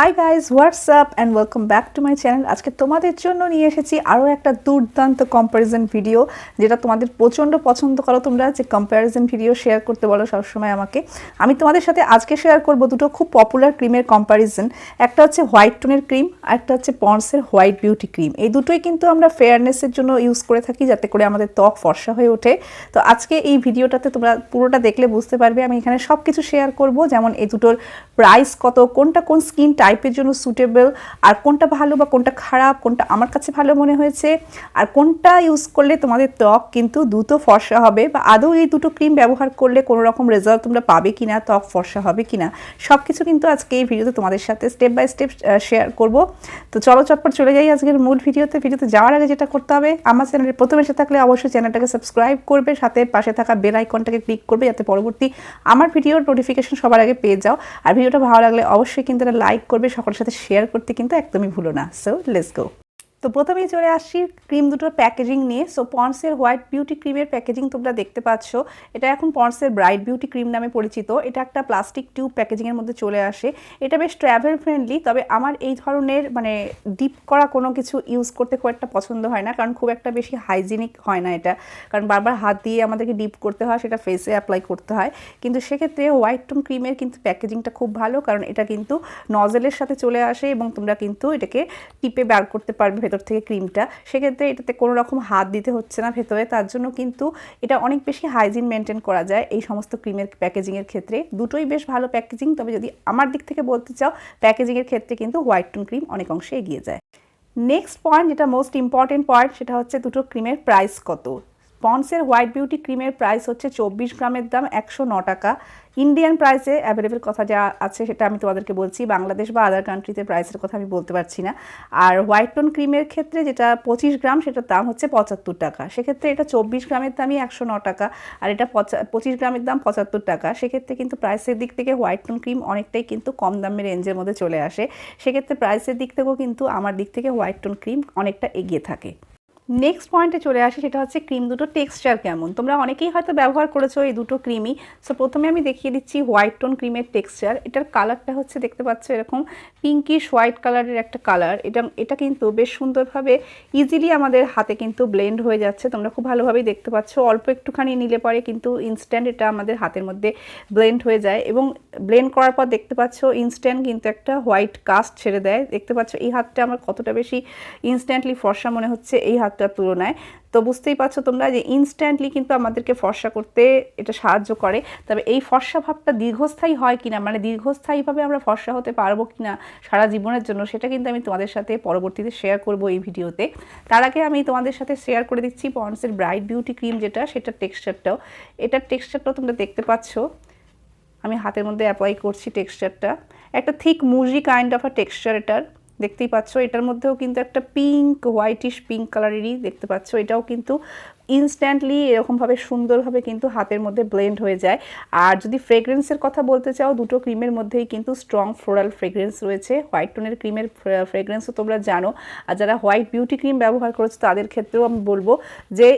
Hi guys what's up and welcome back to my channel আজকে তোমাদের জন্য নিয়ে এসেছি আরও একটা দুর্দান্ত কম্প্যারিজন ভিডিও যেটা তোমাদের প্রচণ্ড পছন্দ করো তোমরা, যে কম্প্যারিজন ভিডিও শেয়ার করতে বলো সবসময় আমাকে। আমি তোমাদের সাথে আজকে শেয়ার করব দুটো খুব পপুলার ক্রিমের কম্প্যারিজন একটা হচ্ছে হোয়াইট টোনের ক্রিম আর একটা হচ্ছে পন্সের হোয়াইট বিউটি ক্রিম এই দুটোই কিন্তু আমরা ফেয়ারনেসের জন্য ইউজ করে থাকি, যাতে করে আমাদের ত্বক ফর্সা হয়ে ওঠে। তো আজকে এই ভিডিওটাতে তোমরা পুরোটা দেখলে বুঝতে পারবে। আমি এখানে সব কিছু শেয়ার করব, যেমন এই দুটোর প্রাইস কত, কোনটা কোন স্কিন টাইপের জন্য সুটেবল আর কোনটা ভালো বা কোনটা খারাপ, কোনটা আমার কাছে ভালো মনে হয়েছে, আর কোনটা ইউজ করলে তোমাদের ত্বক কিন্তু দ্রুত ফর্সা হবে, বা আদৌ এই দুটো ক্রিম ব্যবহার করলে কোনো রকম রেজাল্ট তোমরা পাবে কি না ত্বক ফর্সা হবে কিনা সব কিছু কিন্তু আজকে এই ভিডিওতে তোমাদের সাথে স্টেপ বাই স্টেপ শেয়ার করব। তো চলো চটপট চলে যাই আজকের মূল ভিডিওতে ভিডিওতে যাওয়ার আগে যেটা করতে হবে, আমার চ্যানেলে প্রথমে এসে থাকলে অবশ্যই চ্যানেলটাকে সাবস্ক্রাইব করবে, সাথে পাশে থাকা বেল আইকনটাকে ক্লিক করবে, যাতে পরবর্তী আমার ভিডিওর নোটিফিকেশন সবার আগে পেয়ে যাও। আর ভিডিওটা ভালো লাগলে অবশ্যই কিন্তু এটা লাইক করবে সকলের সাথে শেয়ার করতে কিন্তু একদমই ভুলো না। সো লেটস গো তো প্রথমেই চলে আসছি ক্রিম দুটোর প্যাকেজিং নিয়ে। সো পন্সের হোয়াইট বিউটি ক্রিমের প্যাকেজিং তোমরা দেখতে পাচ্ছ। এটা এখন পন্সের ব্রাইট বিউটি ক্রিম নামে পরিচিত। এটা একটা প্লাস্টিক টিউব প্যাকেজিংয়ের মধ্যে চলে আসে। এটা বেশ ট্র্যাভেল ফ্রেন্ডলি তবে আমার এই ধরনের মানে ডিপ করা কোনো কিছু ইউজ করতে খুব একটা পছন্দ হয় না, কারণ খুব একটা বেশি হাইজিনিক হয় না এটা। কারণ বারবার হাত দিয়ে আমাদেরকে ডিপ করতে হয়, সেটা ফেসে অ্যাপ্লাই করতে হয়। কিন্তু সেক্ষেত্রে হোয়াইট টোন ক্রিমের কিন্তু প্যাকেজিংটা খুব ভালো, কারণ এটা কিন্তু নজেলের সাথে চলে আসে এবং তোমরা কিন্তু এটাকে টিপে বার করতে পারবে ভেতর থেকে ক্রিমটা, সেক্ষেত্রে এটাতে কোনো রকম হাত দিতে হচ্ছে না ভেতরে। তার জন্য কিন্তু এটা অনেক বেশি হাইজিন মেনটেন করা যায় এই সমস্ত ক্রিমের প্যাকেজিংয়ের ক্ষেত্রে। দুটোই বেশ ভালো প্যাকেজিং তবে যদি আমার দিক থেকে বলতে চাও প্যাকেজিংয়ের ক্ষেত্রে কিন্তু হোয়াইট টোন ক্রিম অনেক অংশে এগিয়ে যায়। নেক্সট পয়েন্ট যেটা মোস্ট ইম্পর্টেন্ট পয়েন্ট সেটা হচ্ছে দুটো ক্রিমের প্রাইস কত? পন্সের হোয়াইট বিউটি ক্রিমের প্রাইস হচ্ছে চব্বিশ গ্রামের দাম একশো ন টাকা। ইন্ডিয়ান প্রাইসে অ্যাভেলেবেল কথা যা আছে সেটা আমি তোমাদেরকে বলছি। বাংলাদেশ বা আদার কান্ট্রিতে প্রাইসের কথা আমি বলতে পারছি না। আর হোয়াইট টোন ক্রিমের ক্ষেত্রে যেটা পঁচিশ গ্রাম, সেটার দাম হচ্ছে পঁচাত্তর টাকা। সেক্ষেত্রে এটা চব্বিশ গ্রামের দামই একশো ন টাকা আর এটা পঁচিশ গ্রামের দাম পঁচাত্তর টাকা। সেক্ষেত্রে কিন্তু প্রাইসের দিক থেকে হোয়াইট টোন ক্রিম অনেকটাই কিন্তু কম দামের রেঞ্জের মধ্যে চলে আসে। সেক্ষেত্রে প্রাইসের দিক থেকেও কিন্তু আমার দিক থেকে হোয়াইট টোন ক্রিম অনেকটা এগিয়ে থাকে। নেক্সট পয়েন্টে চলে আসি, সেটা হচ্ছে ক্রিম দুটো টেক্সচার কেমন? তোমরা অনেকেই হয়তো ব্যবহার করেছ এই দুটো ক্রিমই সো প্রথমে আমি দেখিয়ে দিচ্ছি হোয়াইট টোন ক্রিমের টেক্সচার এটার কালারটা হচ্ছে, দেখতে পাচ্ছ এরকম পিঙ্কিশ হোয়াইট কালারের একটা কালার এটা এটা কিন্তু বেশ সুন্দরভাবে ইজিলি আমাদের হাতে কিন্তু ব্লেন্ড হয়ে যাচ্ছে। তোমরা খুব ভালোভাবেই দেখতে পাচ্ছ। অল্প একটুখানি নিলে পরে কিন্তু ইনস্ট্যান্ট এটা আমাদের হাতের মধ্যে ব্লেন্ড হয়ে যায়। এবং ব্লেন্ড করার পর দেখতে পাচ্ছ ইনস্ট্যান্ট কিন্তু একটা হোয়াইট কাস্ট ছেড়ে দেয়। দেখতে পাচ্ছ এই হাতটা আমার কতটা বেশি ইনস্ট্যান্টলি ফর্সা মনে হচ্ছে। এই হাত হাতটার তুলনায়। তো বুঝতেই পারছ তোমরা যে ইনস্ট্যান্টলি কিন্তু আমাদেরকে ফর্সা করতে এটা সাহায্য করে। তবে এই ফর্সা ভাবটা দীর্ঘস্থায়ী হয় কিনা মানে দীর্ঘস্থায়ীভাবে আমরা ফর্সা হতে পারব কিনা সারা জীবনের জন্য, সেটা কিন্তু আমি তোমাদের সাথে পরবর্তীতে শেয়ার করব এই ভিডিওতে। তার আগে আমি তোমাদের সাথে শেয়ার করে দিচ্ছি পন্সের ব্রাইট বিউটি ক্রিম যেটা, সেটার টেক্সচারটাও এটার টেক্সচারটাও তোমরা দেখতে পাচ্ছ। আমি হাতের মধ্যে অ্যাপ্লাই করছি টেক্সচারটা একটা thick moussy kind of a texture এটার। দেখতেই পাচ্ছ। এটার মধ্যেও কিন্তু একটা পিঙ্ক হোয়াইটিশ পিঙ্ক কালারেরই দেখতে পাচ্ছ। এটাও কিন্তু ইনস্ট্যান্টলি এরকমভাবে সুন্দরভাবে কিন্তু হাতের মধ্যে ব্লেন্ড হয়ে যায়। আর যদি ফ্রেগ্রেন্সের কথা বলতে চাও, দুটো ক্রিমের মধ্যেই কিন্তু স্ট্রং ফ্লোরাল ফ্রেগ্রেন্স রয়েছে। হোয়াইট টোনের ক্রিমের ফ্রেগ্রেন্সও তোমরা জানো। আর যারা হোয়াইট বিউটি ক্রিম ব্যবহার করেছ, তাদের ক্ষেত্রেও আমি বলব যে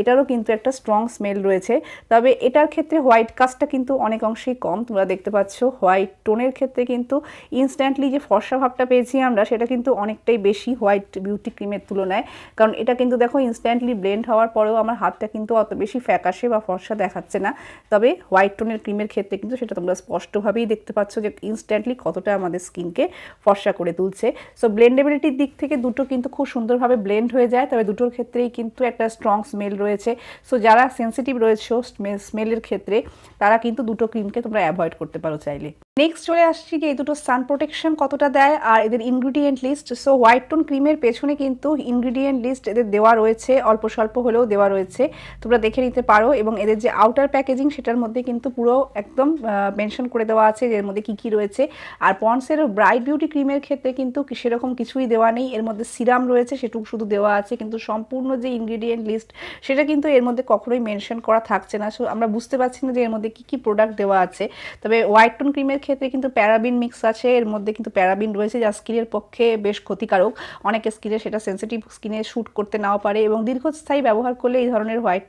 এটারও কিন্তু একটা স্ট্রং স্মেল রয়েছে। তবে এটার ক্ষেত্রে হোয়াইট কাস্টটা কিন্তু অনেক অংশেই কম। তোমরা দেখতে পাচ্ছ হোয়াইট টোনের ক্ষেত্রে কিন্তু ইনস্ট্যান্টলি যে ফর্সা ভাবটা পেয়েছি আমরা, সেটা কিন্তু অনেকটাই বেশি হোয়াইট বিউটি ক্রিমের তুলনায়। কারণ এটা কিন্তু দেখো ইনস্ট্যান্টলি ব্লেন্ড হওয়ার পর পরেও আমার হাতটা কিন্তু অত বেশি ফ্যাকাশে বা ফর্সা দেখাচ্ছে না। তবে হোয়াইট টোনের ক্রিমের ক্ষেত্রে কিন্তু সেটা তোমরা স্পষ্টভাবেই দেখতে পাচ্ছ যে ইনস্ট্যান্টলি কতটা আমাদের স্কিনকে ফর্সা করে তুলছে। সো ব্লেন্ডেবিলিটির দিক থেকে দুটো কিন্তু খুব সুন্দরভাবে ব্লেন্ড হয়ে যায়, তবে দুটোর ক্ষেত্রেই কিন্তু একটা স্ট্রং স্মেল রয়েছে। সো যারা সেন্সিটিভ রয়েছে স্মেলের ক্ষেত্রে, তারা কিন্তু দুটো ক্রিমকে তোমরা অ্যাভয়েড করতে পারো চাইলে। নেক্সট চলে আসছি যে এই দুটো সান প্রোটেকশন কতটা দেয় আর এদের ingredient list so white tone ক্রিমের পেছনে কিন্তু ইনগ্রিডিয়েন্ট লিস্ট এদের দেওয়া রয়েছে, অল্প স্বল্প হলেও দেওয়া রয়েছে। তোমরা দেখে নিতে পারো এবং এদের যে আউটার প্যাকেজিং সেটার মধ্যে কিন্তু পুরো একদম মেনশন করে দেওয়া আছে এর মধ্যে কি কি রয়েছে। আর পন্সের ব্রাইট বিউটি ক্রিমের ক্ষেত্রে কিন্তু সেরকম কিছুই দেওয়া নেই। এর মধ্যে সিরাম রয়েছে, সেটুকু শুধু দেওয়া আছে, কিন্তু সম্পূর্ণ যে ইনগ্রিডিয়েন্ট লিস্ট সেটা কিন্তু এর মধ্যে কখনোই মেনশন করা থাকছে না। সো আমরা বুঝতে পারছি না যে এর মধ্যে কি কি প্রোডাক্ট দেওয়া আছে। তবে হোয়াইট টোন ক্রিমের ক্ষেত্রে কিন্তু প্যারাবিন মিক্স আছে, এর মধ্যে কিন্তু প্যারাবিন রয়েছে যা স্কিনের পক্ষে বেশ ক্ষতিকারক। অনেক স্কিনে সেটা সেন্সিটিভ স্কিনে শ্যুট করতে নাও পারে এবং দীর্ঘস্থায়ী ব্যবহার করলে এই ধরনের হোয়াইট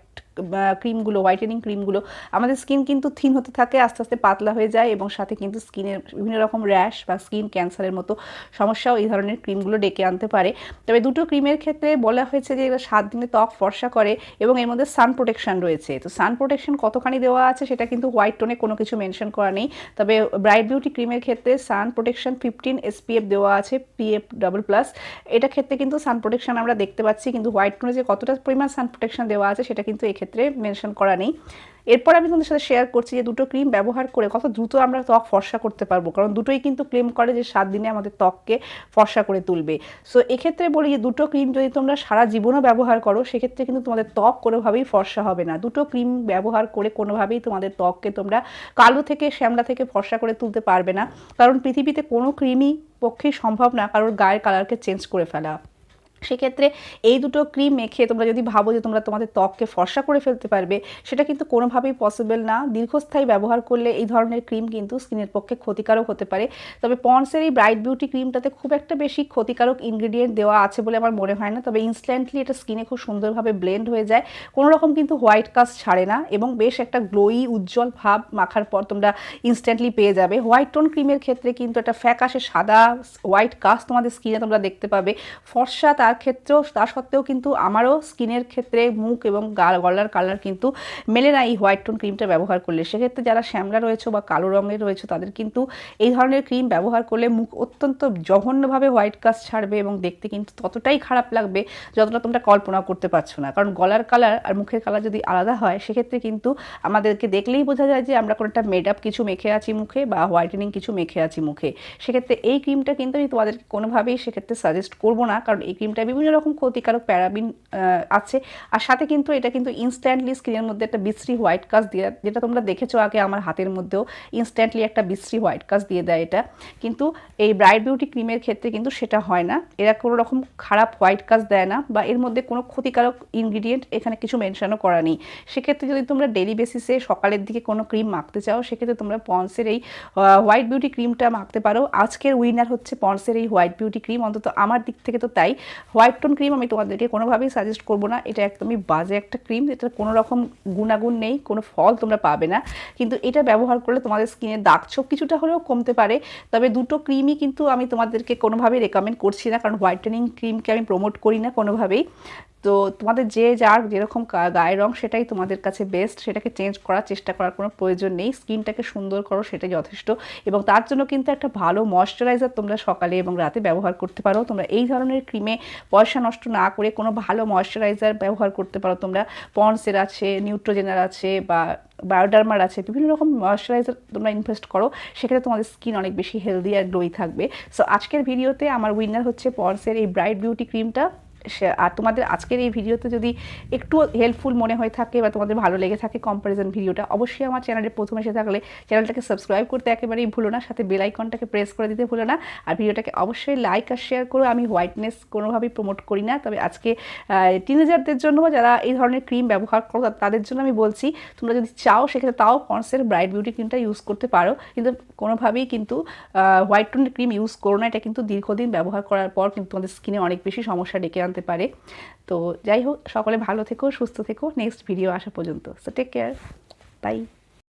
ক্রিমগুলো হোয়াইটেনিং ক্রিমগুলো আমাদের স্কিন কিন্তু থিন হতে থাকে, আস্তে আস্তে পাতলা হয়ে যায় এবং সাথে কিন্তু স্কিনের বিভিন্ন রকম র্যাশ বা স্কিন ক্যান্সারের মতো সমস্যাও এই ধরনের ক্রিমগুলো ডেকে আনতে পারে। তবে দুটো ক্রিমের ক্ষেত্রে বলা হয়েছে যে এরা সাত দিনে ত্বক ফর্সা করে এবং এর মধ্যে সান প্রোটেকশন রয়েছে। তো সান প্রোটেকশন কতখানি দেওয়া আছে সেটা কিন্তু হোয়াইট টোনে কোনো কিছু মেনশন করা নেই। তবে ব্রাইট বিউটি ক্রিমের ক্ষেত্রে সান প্রোটেকশন ফিফটিন এসপিএফ দেওয়া আছে পিএফ ডাবল প্লাস এটা ক্ষেত্রে কিন্তু সান প্রোটেকশন আমরা দেখতে পাচ্ছি, কিন্তু হোয়াইট টোনে যে কতটা পরিমাণ সান প্রোটেকশন দেওয়া আছে সেটা কিন্তু এক্ষেত্রে মেনশন করা নেই। এরপর আমি তোমাদের সাথে শেয়ার করছি যে দুটো ক্রিম ব্যবহার করে কত দ্রুত আমরা ত্বক ফর্সা করতে পারব, কারণ দুটোই কিন্তু ক্লেম করে যে সাত দিনে আমাদের ত্বককে ফর্সা করে তুলবে। সো এক্ষেত্রে বলি যে দুটো ক্রিম যদি তোমরা সারা জীবনও ব্যবহার করো, সেক্ষেত্রে কিন্তু তোমাদের ত্বক কোনোভাবেই ফর্সা হবে না। দুটো ক্রিম ব্যবহার করে কোনোভাবেই তোমাদের ত্বককে তোমরা কালো থেকে, শ্যামলা থেকে ফর্সা করে তুলতে পারবে না। কারণ পৃথিবীতে কোনো ক্রিমই পক্ষেই সম্ভব না কারোর গায়ের কালারকে চেঞ্জ করে ফেলা। সেক্ষেত্রে এই দুটো ক্রিম মেখে তোমরা যদি ভাবো যে তোমরা তোমাদের ত্বককে ফর্সা করে ফেলতে পারবে, সেটা কিন্তু কোনোভাবেই পসিবল না। দীর্ঘস্থায়ী ব্যবহার করলে এই ধরনের ক্রিম কিন্তু স্কিনের পক্ষে ক্ষতিকারক হতে পারে। তবে পন্সের এই ব্রাইট বিউটি ক্রিমটাতে খুব একটা বেশি ক্ষতিকারক ইনগ্রিডিয়েন্ট দেওয়া আছে বলে আমার মনে হয় না। তবে ইনস্ট্যান্টলি এটা স্কিনে খুব সুন্দরভাবে ব্লেন্ড হয়ে যায়। কোনো রকম কিন্তু হোয়াইট কাস্ট ছাড়ে না এবং বেশ একটা গ্লোই উজ্জ্বল ভাব মাখার পর তোমরা ইনস্ট্যান্টলি পেয়ে যাবে। হোয়াইট টোন ক্রিমের ক্ষেত্রে কিন্তু একটা ফ্যাকাশে সাদা হোয়াইট কাস্ট তোমাদের স্কিনে তোমরা দেখতে পাবে। ফর্সা তার তার ক্ষেত্রেও, তা সত্ত্বেও কিন্তু আমারও স্কিনের ক্ষেত্রে মুখ এবং গাল, গলার কালার কিন্তু মেলে না এই হোয়াইট টোন ক্রিমটা ব্যবহার করলে। সেক্ষেত্রে যারা শ্যামলা রয়েছে বা কালো রঙের রয়েছে, তাদের কিন্তু এই ধরনের ক্রিম ব্যবহার করলে মুখ অত্যন্ত জঘন্যভাবে হোয়াইট কাস্ট ছাড়বে এবং দেখতে কিন্তু ততটাই খারাপ লাগবে যতটা তোমরা কল্পনা করতে পারছ না। কারণ গলার কালার আর মুখের কালার যদি আলাদা হয়, সেক্ষেত্রে কিন্তু আমাদেরকে দেখলেই বোঝা যায় যে আমরা কোনো একটা মেড আপ কিছু মেখে আছি মুখে বা হোয়াইটেনিং কিছু মেখে আছি মুখে। সেক্ষেত্রে এই ক্রিমটা কিন্তু আমি তোমাদেরকে কোনোভাবেই সেক্ষেত্রে সাজেস্ট করব না, কারণ এই ক্রিমটা বিভিন্ন রকম ক্ষতিকারক প্যারাবিন আছে। আর সাথে কিন্তু এটা কিন্তু ইনস্ট্যান্টলি স্কিনের মধ্যে একটা বিশ্রী হোয়াইট কাজ দিয়ে, যেটা তোমরা দেখেছ আগে আমার হাতের মধ্যেও ইনস্ট্যান্টলি একটা বিশ্রী হোয়াইট কাজ দিয়ে দেয় এটা। কিন্তু এই ব্রাইট বিউটি ক্রিমের ক্ষেত্রে কিন্তু সেটা হয় না। এরা কোনো রকম খারাপ হোয়াইট কাজ দেয় না বা এর মধ্যে কোনো ক্ষতিকারক ইনগ্রিডিয়েন্ট এখানে কিছু মেনশনও করা নেই। সেক্ষেত্রে যদি তোমরা ডেলি বেসিসে সকালের দিকে কোনো ক্রিম মাখতে চাও, সেক্ষেত্রে তোমরা পন্সের এই হোয়াইট বিউটি ক্রিমটা মাখতে পারো। আজকের উইনার হচ্ছে পন্সের এই হোয়াইট বিউটি ক্রিম। অন্তত আমার দিক থেকে তো তাই। হোয়াইট টোন ক্রিম আমি তোমাদেরকে কোনোভাবেই সাজেস্ট করব না। এটা একদমই বাজে একটা ক্রিম এটা কোনো রকম গুণাগুণ নেই, কোনো ফল তোমরা পাবে না। কিন্তু এটা ব্যবহার করলে তোমাদের স্কিনের দাগ ছোপ কিছুটা হলেও কমতে পারে। তবে দুটো ক্রিমই কিন্তু আমি তোমাদেরকে কোনোভাবেই রেকমেন্ড করছি না, কারণ হোয়াইটেনিং ক্রিমকে আমি প্রমোট করি না কোনোভাবেই। তো তোমাদের যে যার যেরকম গায়ের রং সেটাই তোমাদের কাছে বেস্ট সেটাকে চেঞ্জ করার চেষ্টা করার কোনো প্রয়োজন নেই। স্কিনটাকে সুন্দর করো, সেটাই যথেষ্ট। এবং তার জন্য কিন্তু একটা ভালো ময়শ্চারাইজার তোমরা সকালে এবং রাতে ব্যবহার করতে পারো। তোমরা এই ধরনের ক্রিমে পয়সা নষ্ট না করে কোনো ভালো ময়শ্চারাইজার ব্যবহার করতে পারো। তোমরা পন্সের আছে নিউট্রোজেনার আছে বা বায়োডার্মার আছে, বিভিন্ন রকম ময়শ্চারাইজার তোমরা ইনভেস্ট করো। সেক্ষেত্রে তোমাদের স্কিন অনেক বেশি হেলদি আর গ্লোই থাকবে। সো আজকের ভিডিওতে আমার উইনার হচ্ছে পন্সের এই ব্রাইট বিউটি ক্রিমটা আর তোমাদের আজকের এই ভিডিওতে যদি একটু হেল্পফুল মনে হয়ে থাকে বা তোমাদের ভালো লেগে থাকে কম্পারিজন ভিডিওটা, অবশ্যই আমার চ্যানেলে প্রথম এসে থাকলে চ্যানেলটাকে সাবস্ক্রাইব করতে একেবারেই ভুলো না, সাথে বেল আইকনটাকে প্রেস করে দিতে ভুলো না, আর ভিডিওটাকে অবশ্যই লাইক আর শেয়ার করো। আমি হোয়াইটনেস কোনোভাবেই প্রমোট করি না, তবে আজকে টিনেজারদের জন্য বা যারা এই ধরনের ক্রিম ব্যবহার করো তাদের জন্য আমি বলছি, তোমরা যদি চাও, সেক্ষেত্রে তাও পন্সের ব্রাইট বিউটি ক্রিমটা ইউজ করতে পারো। কিন্তু কোনোভাবেই কিন্তু হোয়াইট টোনের ক্রিম ইউজ করো না, এটা কিন্তু দীর্ঘদিন ব্যবহার করার পর কিন্তু তোমাদের স্কিনে অনেক বেশি সমস্যা ডেকে আনতে পারে। তো যাই হোক, সকলে ভালো থেকো, সুস্থ থেকো। নেক্সট ভিডিও আসা পর্যন্ত। So take care bye